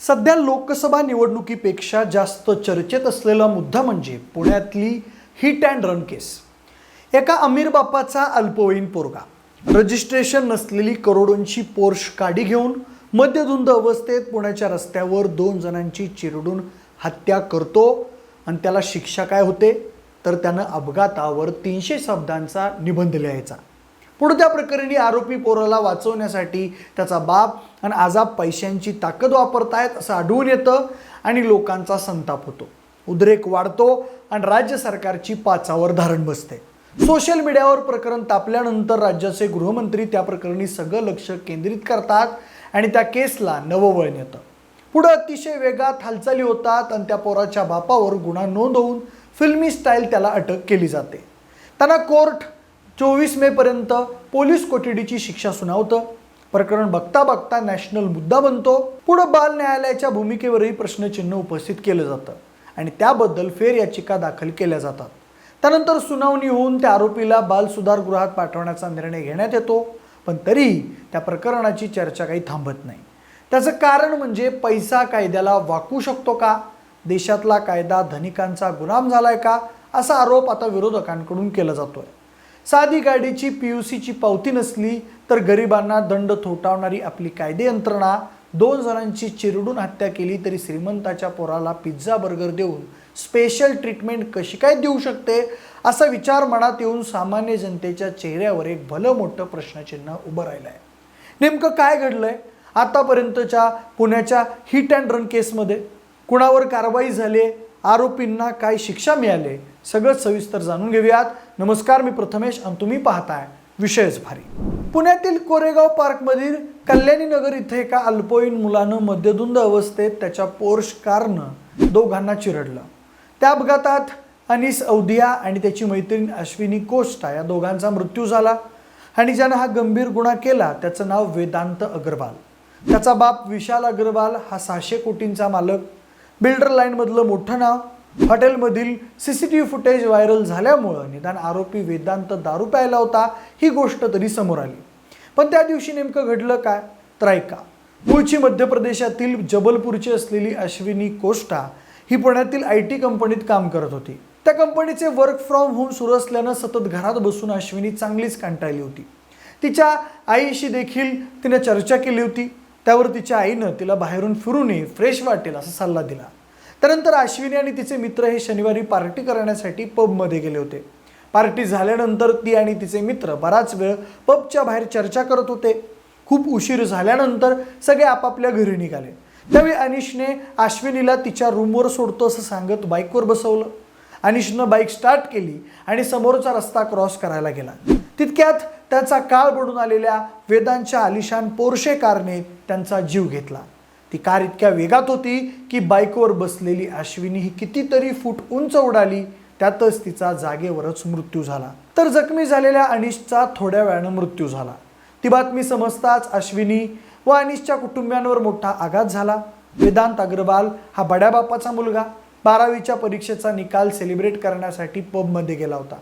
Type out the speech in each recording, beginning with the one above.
सध्या लोकसभा निवडणुकीपेक्षा जास्त चर्चेत असलेला मुद्दा म्हणजे पुण्यातली हिट अँड रन केस एका अमीर बापाचा अल्पवयीन पोरगा. रजिस्ट्रेशन नसलेली करोडोंची पोर्श काडी घेऊन मध्यधुंद अवस्थेत पुण्याच्या रस्त्यावर दोन जणांची चिरडून हत्या करतो आणि त्याला शिक्षा काय होते? तर त्यानं अपघातावर तीनशे शब्दांचा निबंध लिहायचा. पुढत्या प्रकरणी आरोपी पोराला वाचवण्यासाठी त्याचा बाप आणि आजाब पैशांची ताकद वापरतायत असं आढळून येतं आणि लोकांचा संताप होतो. उद्रेक वाढतो आणि राज्य सरकारची पाचावर धारण बसते. सोशल मीडियावर प्रकरण तापल्यानंतर राज्याचे गृहमंत्री त्या प्रकरणी सगळं लक्ष केंद्रित करतात आणि त्या केसला नवं येतं पुढं अतिशय वेगात हालचाली होतात आणि त्या पोराच्या बापावर गुन्हा नोंद होऊन फिल्मी स्टाईल त्याला अटक केली जाते. त्यांना कोर्ट चोवीस मेपर्यंत पोलीस कोठडीची शिक्षा सुनावतं. प्रकरण बघता बघता नॅशनल मुद्दा बनतो. पुढं बाल न्यायालयाच्या भूमिकेवरही प्रश्नचिन्ह उपस्थित केलं जातं आणि त्याबद्दल फेर याचिका दाखल केल्या जातात. त्यानंतर सुनावणी होऊन त्या आरोपीला बाल सुधारगृहात पाठवण्याचा निर्णय घेण्यात येतो पण तरीही त्या प्रकरणाची चर्चा काही थांबत नाही. त्याचं कारण म्हणजे पैसा कायद्याला वाकू शकतो का? देशातला कायदा धनिकांचा गुलाम झालाय का? असा आरोप आता विरोधकांकडून केला जातोय. साधी गाडीची पी यू सीची पावती नसली तर गरिबांना दंड थोटावणारी आपली कायदे यंत्रणा दोन जणांची चिरडून हत्या केली तरी श्रीमंताच्या पोराला पिझ्झा बर्गर देऊन स्पेशल ट्रीटमेंट कशी काय देऊ शकते? असा विचार मनात येऊन सामान्य जनतेच्या चेहऱ्यावर एक भलं मोठं प्रश्नचिन्ह उभं राहिलं आहे नेमकं काय घडलंय? आतापर्यंतच्या पुण्याच्या हिट अँड रन केसमध्ये कुणावर कारवाई झाली? आरोपींना काय शिक्षा मिळाले? सगळं सविस्तर जाणून घेऊयात. नमस्कार मी प्रथमेश आणि तुम्ही पाहताय विषयच भारी. पुण्यातील कोरेगाव पार्कमधील कल्याणी नगर इथे एका अल्पवयीन मुलानं मध्यधुंद अवस्थेत त्याच्या पोर्श कारनं दोघांना चिरडलं. त्या अपघातात अनिस औदिया आणि त्याची मैत्रीण अश्विनी कोष्टा या दोघांचा मृत्यू झाला आणि ज्यानं हा गंभीर गुन्हा केला त्याचं नाव वेदांत अग्रवाल. त्याचा बाप विशाल अग्रवाल हा सहाशे कोटींचा मालक. बिल्डर लाईनमधलं मोठं नाव हॉटेलमधील C C T V footage viral झाल्यामुळं निदान आरोपी वेदांत दारू प्यायला होता ही गोष्ट तरी समोर आली. पण त्या दिवशी नेमकं घडलं काय? तर ऐका. मूळची मध्य प्रदेशातील जबलपूरची असलेली अश्विनी कोष्टा ही पुण्यातील आय टी कंपनीत काम करत होती. त्या कंपनीचे वर्क फ्रॉम होम सुरू असल्यानं सतत घरात बसून अश्विनी चांगलीच कंटाळली होती. तिच्या आईशी देखील तिने चर्चा केली होती. त्यावर तिच्या आईनं तिला बाहेरून फिरूनही फ्रेश वाटेल असा सल्ला दिला. त्यानंतर अश्विनी आणि तिचे मित्र हे शनिवारी पार्टी करण्यासाठी पबमध्ये गेले होते. पार्टी झाल्यानंतर ती आणि तिचे मित्र बराच वेळ पबच्या बाहेर चर्चा करत होते. खूप उशीर झाल्यानंतर सगळे आपापल्या घरी निघाले. त्यावेळी अनिशने अश्विनीला तिच्या रूमवर सोडतो असं सांगत बाईकवर बसवलं. अनिशनं बाईक स्टार्ट केली आणि समोरचा रस्ता क्रॉस करायला गेला. तितक्यात त्याचा काळ बुडून आलेल्या वेदांच्या आलिशान पोरशे कारने त्यांचा जीव घेतला. ती कार इतक्या वेगात होती की बाईकवर बसलेली अश्विनी ही कितीतरी फूट उंच उडाली. त्यातच तिचा जागेवरच मृत्यू झाला. तर जखमी झालेल्या अनिशचा थोड्या वेळानं मृत्यू झाला. ती बातमी समजताच अश्विनी व अनिशच्या कुटुंबियांवर मोठा आघात झाला. वेदांत अग्रवाल हा बड्या बापाचा मुलगा. बारावीच्या परीक्षेचा निकाल सेलिब्रेट करण्यासाठी पबमध्ये गेला होता.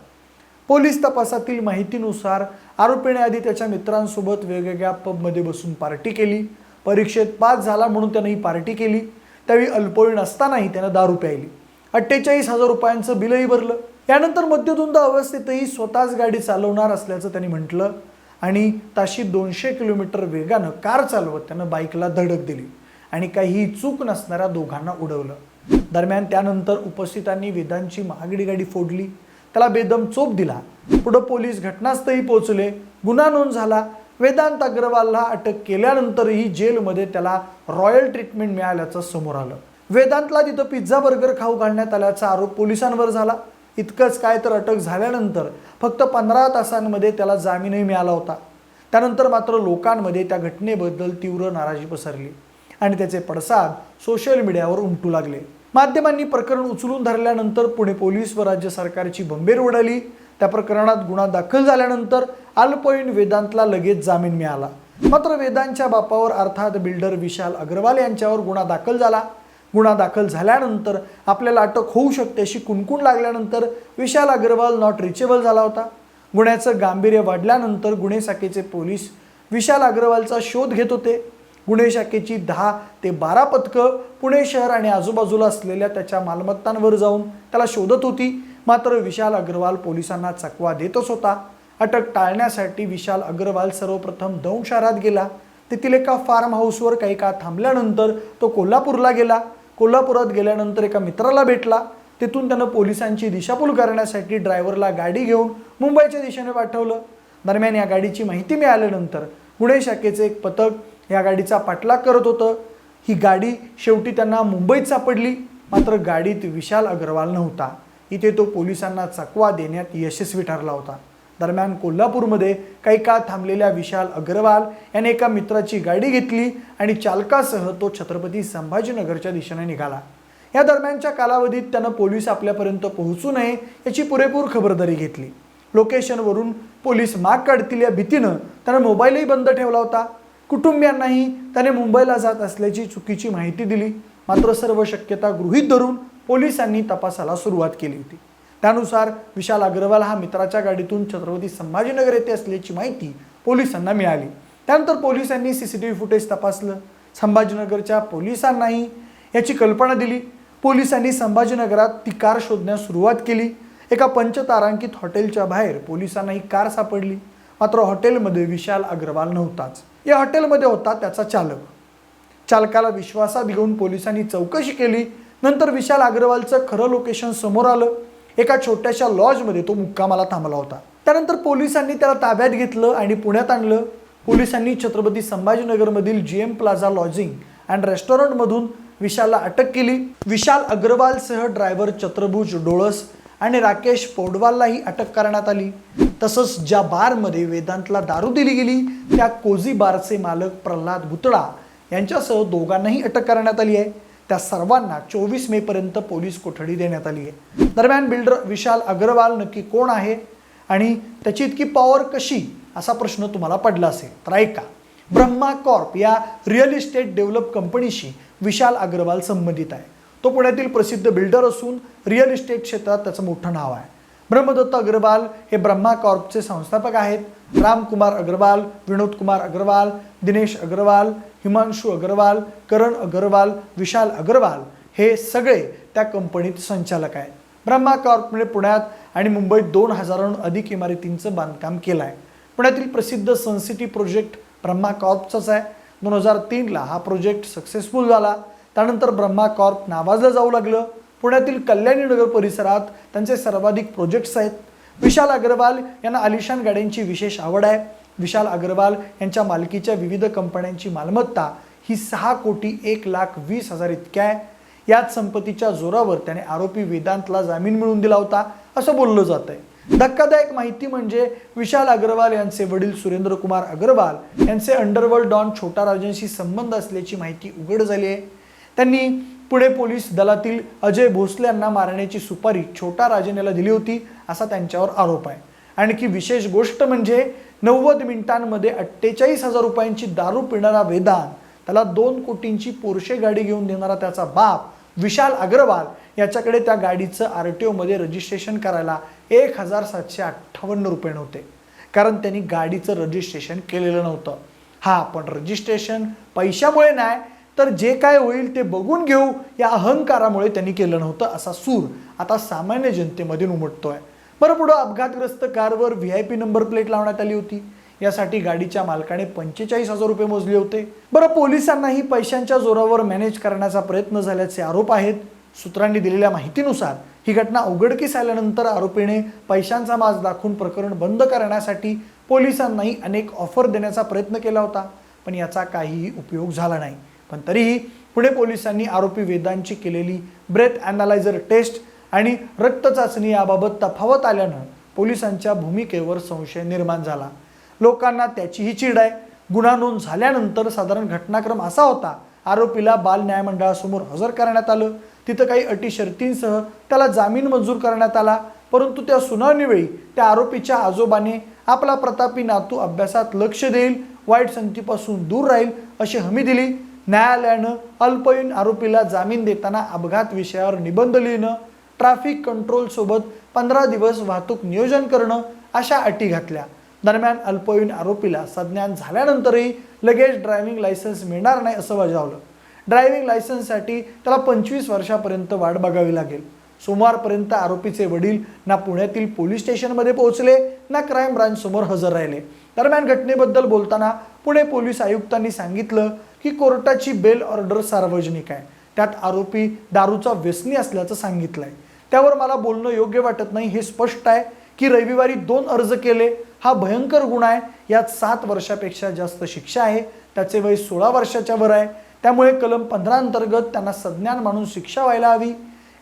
पोलीस तपासातील माहितीनुसार आरोपीने आधी त्याच्या मित्रांसोबत वेगवेगळ्या पबमध्ये बसून पार्टी केली. परीक्षेत पास झाला म्हणून त्यानं ही पार्टी केली. त्यावेळी अल्पवयीन असतानाही त्यानं दारू प्यायली अठ्ठेचाळीस हजार रुपयांचं बिलही भरलं. यानंतर मध्यधुंद अवस्थेतही स्वतःच गाडी चालवणार असल्याचं त्यांनी म्हटलं आणि ताशी दोनशे किलोमीटर वेगानं कार चालवत त्यानं बाईकला धडक दिली आणि काहीही चूक नसणाऱ्या दोघांना उडवलं. दरम्यान त्यानंतर उपस्थितांनी वेदांची महागडी गाडी फोडली. त्याला बेदम चोप दिला. पुढं पोलीस घटनास्थळी पोहोचले. गुन्हा नोंद झाला. वेदांत अग्रवालला अटक केल्यानंतरही जेलमध्ये त्याला रॉयल ट्रीटमेंट मिळाल्याचं समोर आलं. वेदांतला तिथं पिझ्झा बर्गर खाऊ घालण्यात आल्याचा आरोप पोलिसांवर झाला. इतकंच काय तर अटक झाल्यानंतर फक्त पंधरा तासांमध्ये त्याला जामीनही मिळाला होता. त्यानंतर मात्र लोकांमध्ये त्या घटनेबद्दल तीव्र नाराजी पसरली आणि त्याचे पडसाद सोशल मीडियावर उमटू लागले. माध्यमांनी प्रकरण उचलून धरल्यानंतर पुणे पोलीस व राज्य सरकारची बंबेर उडाली. त्या प्रकरणात गुन्हा दाखल झाल्यानंतर अल्पवयीन वेदांतला लगेच जामीन मिळाला. मात्र वेदांच्या बापावर अर्थात बिल्डर विशाल अग्रवाल यांच्यावर गुन्हा दाखल झाला. गुन्हा दाखल झाल्यानंतर आपल्याला अटक होऊ शकते अशी कुणकुण लागल्यानंतर विशाल अग्रवाल नॉट रिचेबल झाला होता. गुन्ह्याचं गांभीर्य वाढल्यानंतर गुन्हे शाखेचे पोलीस विशाल अग्रवालचा शोध घेत होते. गुन्हे शाखेची दहा ते बारा पथकं पुणे शहर आणि आजूबाजूला असलेल्या त्याच्या मालमत्तांवर जाऊन त्याला शोधत होती. मात्र विशाल अग्रवाल पोलिसांना चकवा देतच होता. अटक टाळण्यासाठी विशाल अग्रवाल सर्वप्रथम दौंड शहरात गेला. तेथील एका फार्म हाऊसवर काही काळ थांबल्यानंतर तो कोल्हापूरला गेला. कोल्हापुरात गेल्यानंतर एका मित्राला भेटला. तिथून त्यानं पोलिसांची दिशाभूल करण्यासाठी ड्रायव्हरला गाडी घेऊन मुंबईच्या दिशेने पाठवलं. दरम्यान या गाडीची माहिती मिळाल्यानंतर गुन्हे शाखेचे एक पथक या गाडीचा पाठलाग करत होतं. ही गाडी शेवटी त्यांना मुंबईत सापडली. मात्र गाडीत विशाल अग्रवाल नव्हता. इथे तो पोलिसांना चकवा देण्यात यशस्वी ठरला होता. दरम्यान कोल्हापूरमध्ये काही काळ थांबलेल्या विशाल अग्रवाल याने एका मित्राची गाडी घेतली आणि चालकासह तो छत्रपती संभाजीनगरच्या दिशेने निघाला. या दरम्यानच्या कालावधीत त्यानं पोलीस आपल्यापर्यंत पोहोचू नये याची पुरेपूर खबरदारी घेतली. लोकेशनवरून पोलीस माग काढतील या भीतीनं त्यानं मोबाईलही बंद ठेवला होता. कुटुंबियांनाही त्याने मुंबईला जात असल्याची चुकीची माहिती दिली. मात्र सर्व शक्यता गृहीत धरून पोलिसांनी तपासाला सुरुवात केली होती. त्यानुसार विशाल अग्रवाल हा मित्राच्या गाडीतून छत्रपती संभाजीनगर येथे असल्याची माहिती पोलिसांना मिळाली. त्यानंतर पोलिसांनी C C T V footage तपासलं. संभाजीनगरच्या पोलिसांनाही याची कल्पना दिली. पोलिसांनी संभाजीनगरात ती कार शोधण्यास सुरुवात केली. एका पंचतारांकित हॉटेलच्या बाहेर पोलिसांना ही कार सापडली. मात्र हॉटेलमध्ये विशाल अग्रवाल नव्हताच. या हॉटेलमध्ये होता त्याचा चालक. चालकाला विश्वासात घेऊन पोलिसांनी चौकशी केली. नंतर विशाल अग्रवालचं खरं लोकेशन समोर आलं. एका छोट्याशा लॉजमध्ये तो मुक्कामाला थांबला होता. त्यानंतर पोलिसांनी त्याला ताब्यात घेतलं आणि पुण्यात आणलं. पोलिसांनी Chhatrapati संभाजीनगरमधील G M plaza lodging and रेस्टॉरंटमधून विशालला अटक केली. विशाल अग्रवालसह ड्रायव्हर चत्रभुज डोळस आणि राकेश पौडवाललाही अटक करण्यात आली. तसंच ज्या बारमध्ये वेदांतला दारू दिली गेली त्या कोझी बारचे मालक प्रल्हाद भुतळा यांच्यासह दोघांनाही अटक करण्यात आली आहे. त्या सर्वांना चोवीस मेपर्यंत पोलीस कोठडी देण्यात आली आहे. दरम्यान बिल्डर विशाल अग्रवाल नक्की कोण आहे आणि त्याची इतकी पॉवर कशी असा प्रश्न तुम्हाला पडला असेल तर ऐका. ब्रह्मा कॉर्प या रिअल इस्टेट डेव्हलप कंपनीशी विशाल अग्रवाल संबंधित आहे. तो पुण्यातील प्रसिद्ध बिल्डर असून रिअल इस्टेट क्षेत्रात त्याचं मोठं नाव आहे. ब्रह्मदत्त अग्रवाल हे ब्रह्मा कॉर्पचे संस्थापक आहेत. रामकुमार अग्रवाल विनोद कुमार अग्रवाल दिनेश अग्रवाल हिमांशू अग्रवाल करण अग्रवाल विशाल अग्रवाल हे सगळे त्या कंपनीत संचालक आहेत. ब्रह्मा कॉर्पने म्हणजे पुण्यात आणि मुंबईत दोन हजाराहून अधिक इमारतींचं बांधकाम केलं आहे पुण्यातील प्रसिद्ध सनसिटी प्रोजेक्ट ब्रह्मा कॉर्पचाच आहे. दोन हजार तीनला हा प्रोजेक्ट सक्सेसफुल झाला. त्यानंतर ब्रह्मा कॉर्प नावाजलं जाऊ लागलं. पुण्यातील कल्याणी नगर परिसरात त्यांचे सर्वाधिक प्रोजेक्ट्स आहेत. विशाल अग्रवाल यांना आलिशान गाड्यांची विशेष आवड आहे. विशाल अग्रवाल यांच्या मालकीच्या विविध कंपन्यांची मालमत्ता ही सहा कोटी एक लाख वीस हजार इतक्या आहे. याच संपत्तीच्या जोरावर त्याने आरोपी वेदांतला जामीन मिळवून दिला होता असं बोललं जात आहे धक्कादायक माहिती म्हणजे विशाल अग्रवाल यांचे वडील सुरेंद्र कुमार अग्रवाल यांचे अंडरवर्ल्ड डॉन छोटा राजांशी संबंध असल्याची माहिती उघड झाली आहे. त्यांनी पुणे पोलीस दलातील अजय भोसले यांना मारण्याची सुपारी छोटा राजन याला दिली होती असा त्यांच्यावर आरोप आहे. आणखी विशेष गोष्ट म्हणजे नव्वद मिनिटांमध्ये अठ्ठेचाळीस हजार रुपयांची दारू पिणारा वेदान त्याला दोन कोटींची पोरशे गाडी घेऊन देणारा त्याचा बाप विशाल अग्रवाल याच्याकडे त्या गाडीचं आर टी ओमध्ये रजिस्ट्रेशन करायला एक हजार सातशे अठ्ठावन्न रुपये नव्हते. कारण त्यांनी गाडीचं रजिस्ट्रेशन केलेलं नव्हतं. हा पण रजिस्ट्रेशन पैशामुळे नाही तर जे काय होईल ते बघून घेऊ या अहंकारामुळे त्यांनी केलं नव्हतं असा सूर आता सामान्य जनतेमधून आहे बरं पुढं अपघातग्रस्त कारवर V I P number plate लावण्यात आली होती. यासाठी गाडीच्या मालकाने पंचेचाळीस हजार रुपये मोजले होते. बरं पोलिसांनाही पैशांच्या जोरावर मॅनेज करण्याचा प्रयत्न झाल्याचे आरोप आहेत. सूत्रांनी दिलेल्या माहितीनुसार ही घटना उघडकीस आल्यानंतर आरोपीने पैशांचा माज दाखवून प्रकरण बंद करण्यासाठी पोलिसांनाही अनेक ऑफर देण्याचा प्रयत्न केला होता. पण याचा काहीही उपयोग झाला नाही. पण तरीही पुणे पोलिसांनी आरोपी वेदांची केलेली ब्रेथ अनालायझर टेस्ट आणि रक्त चाचणी याबाबत तफावत आल्यानं पोलिसांच्या भूमिकेवर संशय निर्माण झाला. लोकांना त्याचीही चीड आहे. गुन्हा नोंद झाल्यानंतर साधारण घटनाक्रम असा होता आरोपीला बाल न्यायमंडळासमोर हजर करण्यात आलं. तिथं काही अटी शर्तींसह त्याला जामीन मंजूर करण्यात आला परंतु त्या सुनावणीवेळी त्या आरोपीच्या आजोबाने आपला प्रतापी नातू अभ्यासात लक्ष देईल वाईट संगतीपासून दूर राहील अशी हमी दिली. न्यायालयानं अल्पवयीन आरोपीला जामीन देताना अपघात विषयावर निबंध लिहिणं ट्रॅफिक कंट्रोलसोबत पंधरा दिवस वाहतूक नियोजन करणं अशा अटी घातल्या. दरम्यान अल्पवयीन आरोपीला संज्ञान झाल्यानंतरही लगेच ड्रायव्हिंग लायसन्स मिळणार नाही असं बजावलं. ड्रायव्हिंग लायसन्ससाठी त्याला पंचवीस वर्षापर्यंत वाट बघावी लागेल. सोमवारपर्यंत आरोपीचे वडील ना पुण्यातील पोलीस स्टेशनमध्ये पोहोचले ना क्राईम ब्रांचसमोर हजर राहिले. दरम्यान घटनेबद्दल बोलताना पुणे पोलीस आयुक्तांनी सांगितलं की कोर्टाची बेल ऑर्डर सार्वजनिक आहे. त्यात आरोपी दारूचा व्यसनी असल्याचं सांगितलं आहे त्यावर मला बोलणं योग्य वाटत नाही हे स्पष्ट आहे की रविवारी दोन अर्ज केले हा भयंकर गुन्हा आहे. यात सात वर्षापेक्षा जास्त शिक्षा आहे त्याचे वय सोळा वर्षाच्या वर आहे. त्यामुळे कलम पंधरा अंतर्गत त्यांना संज्ञान मानून शिक्षा व्हायला हवी.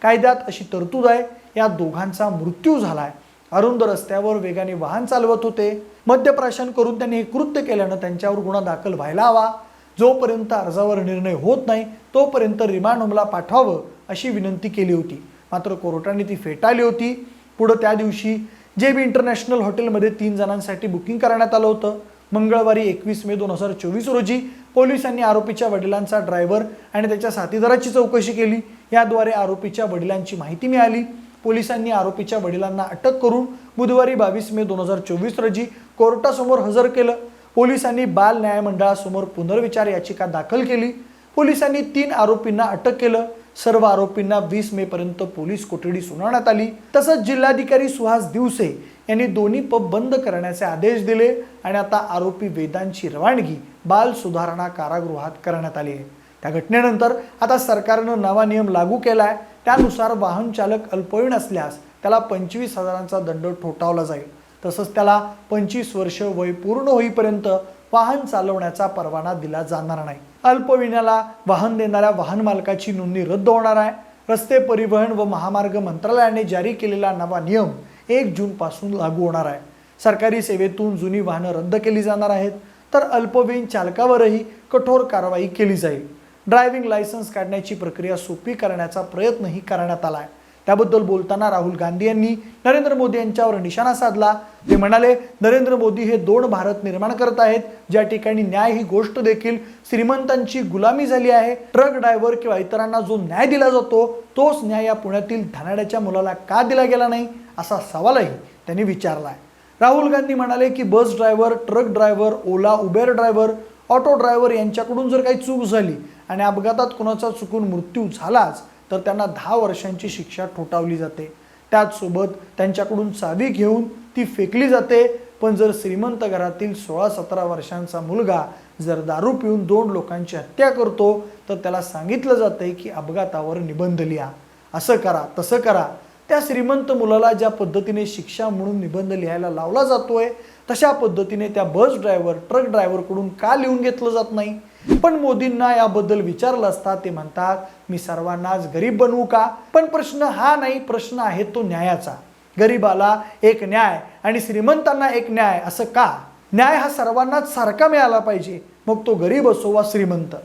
कायद्यात अशी तरतूद आहे या दोघांचा मृत्यू झाला आहे अरुंद रस्त्यावर वेगाने वाहन चालवत होते. मद्यप्राशन करून त्यांनी हे कृत्य केल्यानं त्यांच्यावर गुन्हा दाखल व्हायला हवा. जोपर्यंत अर्जावर निर्णय होत नाही तोपर्यंत रिमांड होमला पाठवावं अशी विनंती केली होती. मात्र कोर्टाने ती फेटाळली होती. पुढं त्या दिवशी जे बी इंटरनॅशनल हॉटेलमध्ये तीन जणांसाठी बुकिंग करण्यात आलं होतं. मंगळवारी एकवीस मे दोन हजार चोवीस रोजी पोलिसांनी आरोपीच्या वडिलांचा ड्रायव्हर आणि त्याच्या साथीदाराची चौकशी केली. याद्वारे आरोपीच्या वडिलांची माहिती मिळाली. पोलिसांनी आरोपीच्या वडिलांना अटक करून बुधवारी बावीस मे दोन हजार चोवीस रोजी कोर्टासमोर हजर केलं. पोलिसांनी बाल न्यायमंडळासमोर पुनर्विचार याचिका दाखल केली. पोलिसांनी तीन आरोपींना अटक केलं. सर्व आरोपींना वीस मे पर्यंत पोलीस कोठडी सुनावण्यात आली. तसंच जिल्हाधिकारी सुहास दिवसे यांनी दोन्ही पब बंद करण्याचे आदेश दिले आणि आता आरोपी वेदांची रवानगी बाल सुधारणा कारागृहात करण्यात आली आहे. त्या घटनेनंतर आता सरकारनं नवा नियम लागू केला आहे त्यानुसार वाहन चालक अल्पवयीन असल्यास त्याला पंचवीस हजारांचा दंड ठोठावला जाईल. तसंच त्याला पंचवीस वर्ष वय पूर्ण होईपर्यंत वाहन चालवण्याचा परवाना दिला जाणार नाही. अल्पविण्याला वाहन देणाऱ्या वाहन मालकाची नोंदणी रद्द होणार आहे. रस्ते परिवहन व महामार्ग मंत्रालयाने जारी केलेला नवा नियम एक जूनपासून लागू होणार आहे. सरकारी सेवेतून जुनी वाहनं रद्द केली जाणार आहेत. तर अल्पवयीन चालकावरही कठोर कारवाई केली जाईल. ड्रायव्हिंग लायसन्स काढण्याची प्रक्रिया सोपी करण्याचा प्रयत्नही करण्यात आला आहे. त्याबद्दल बोलताना राहुल गांधी यांनी नरेंद्र मोदी यांच्यावर निशाणा साधला. ते म्हणाले नरेंद्र मोदी हे दोन भारत निर्माण करत आहेत. ज्या ठिकाणी न्याय ही गोष्ट देखील श्रीमंतांची गुलामी झाली आहे ट्रक ड्रायव्हर किंवा इतरांना जो न्याय दिला जातो तोच न्याय या पुण्यातील धनाड्याच्या मुलाला का दिला गेला नाही? असा सवालही त्यांनी विचारला आहे राहुल गांधी म्हणाले की bus driver truck driver Ola Uber driver auto driver यांच्याकडून जर काही चूक झाली आणि अपघातात कुणाचा चुकून मृत्यू झालाच तर त्यांना दहा वर्षांची शिक्षा ठोठावली जाते. त्याचसोबत त्यांच्याकडून चावी घेऊन ती फेकली जाते. पण जर श्रीमंत घरातील सोळा सतरा वर्षांचा मुलगा जर दारू पिऊन दोन लोकांची हत्या करतो तर त्याला सांगितलं जातंय की अपघातावर निबंध लिहा. असं करा तसं करा. त्या श्रीमंत मुलाला ज्या पद्धतीने शिक्षा म्हणून निबंध लिहायला लावला जातोय तशा पद्धतीने त्या बस ड्रायव्हर ट्रक ड्रायव्हरकडून का लिहून घेतलं जात नाही? पण मोदींना याबद्दल विचारलं असता ते म्हणतात मी सर्वांनाच गरीब बनवू का? पण प्रश्न हा नाही प्रश्न आहे तो न्यायाचा. गरीबाला एक न्याय आणि श्रीमंतांना एक न्याय असं का? न्याय हा सर्वांनाच सारखा मिळाला पाहिजे. मग तो गरीब असो वा श्रीमंत.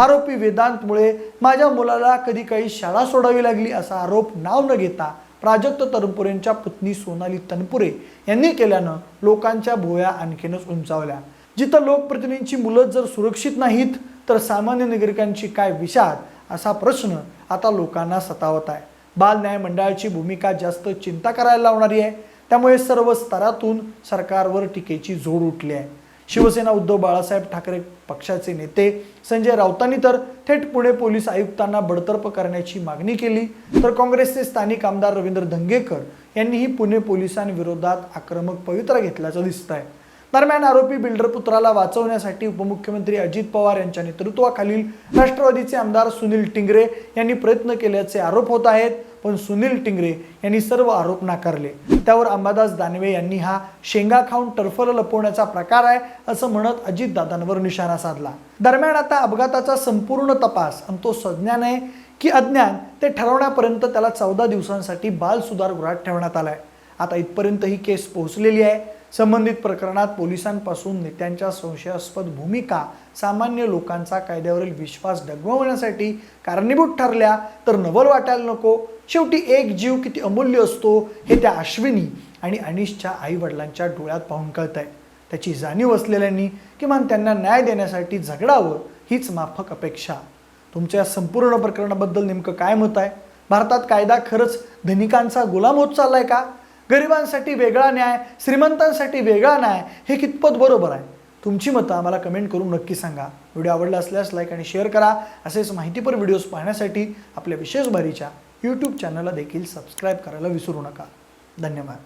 आरोपी वेदांतमुळे माझ्या मुलाला कधी काही शाळा सोडावी लागली असा आरोप नाव न घेता प्राजक्त तनपुरेंच्या पत्नी सोनाली तनपुरे यांनी केल्यानं लोकांच्या भोया आणखीनच उंचावल्या. जिथं लोकप्रतिनिधींची मुलं जर सुरक्षित नाहीत तर सामान्य नागरिकांची काय विषाद असा प्रश्न आता लोकांना सतावत आहे. बाल न्याय मंडळाची भूमिका जास्त चिंता करायला लावणारी आहे. त्यामुळे सर्व स्तरातून सरकारवर टीकेची जोड उठली आहे. शिवसेना उद्धव बाळासाहेब ठाकरे पक्षाचे नेते संजय राऊतांनी तर थेट पुणे पोलीस आयुक्तांना बडतर्फ करण्याची मागणी केली. तर काँग्रेसचे स्थानिक आमदार रवींद्र धंगेकर यांनीही पुणे पोलिसांविरोधात आक्रमक पवित्रा घेतल्याचं दिसत आहे दरम्यान आरोपी बिल्डर पुत्राला वाचवण्यासाठी उपमुख्यमंत्री अजित पवार यांच्या नेतृत्वाखालील राष्ट्रवादीचे आमदार सुनील टिंगरे यांनी प्रयत्न केल्याचे आरोप होत आहेत पण सुनील टिंगरे यांनी सर्व आरोप नाकारले. त्यावर अंबादास दानवे यांनी हा शेंगा खाऊन टर्फल लपवण्याचा प्रकार आहे असं म्हणत अजितदादांवर निशाणा साधला. दरम्यान आता अपघाताचा संपूर्ण तपास आणि तो संज्ञान आहे की अज्ञान ते ठरवण्यापर्यंत त्याला चौदा दिवसांसाठी बाल सुधारगृहात ठेवण्यात आलाय. आता इथपर्यंत ही केस पोहोचलेली आहे. संबंधित प्रकरणात पोलिसांपासून नेत्यांच्या संशयास्पद भूमिका सामान्य लोकांचा कायद्यावरील विश्वास डगमवण्यासाठी कारणीभूत ठरल्या तर नवल वाटायला नको. शेवटी एक जीव किती अमूल्य असतो हे त्या अश्विनी आणि अनिशच्या आई वडिलांच्या डोळ्यात पाहून कळत आहे त्याची जाणीव असलेल्यांनी किमान त्यांना न्याय देण्यासाठी झगडावं हीच माफक अपेक्षा. तुमच्या या संपूर्ण प्रकरणाबद्दल नेमकं काय मत आहे? भारतात कायदा खरंच धनिकांचा गुलाम होत चाललाय का? गरिबांसाठी वेगळा न्याय श्रीमंतांसाठी वेगळा न्याय हे कितपत बरोबर आहे? तुमची मतं आम्हाला कमेंट करून नक्की सांगा. व्हिडिओ आवडला असल्यास लाईक आणि शेअर करा. असेच माहितीपर व्हिडिओज पाहण्यासाठी आपल्या विशेष भारीच्या यूट्यूब चॅनलला देखील सबस्क्राईब करायला विसरू नका. धन्यवाद.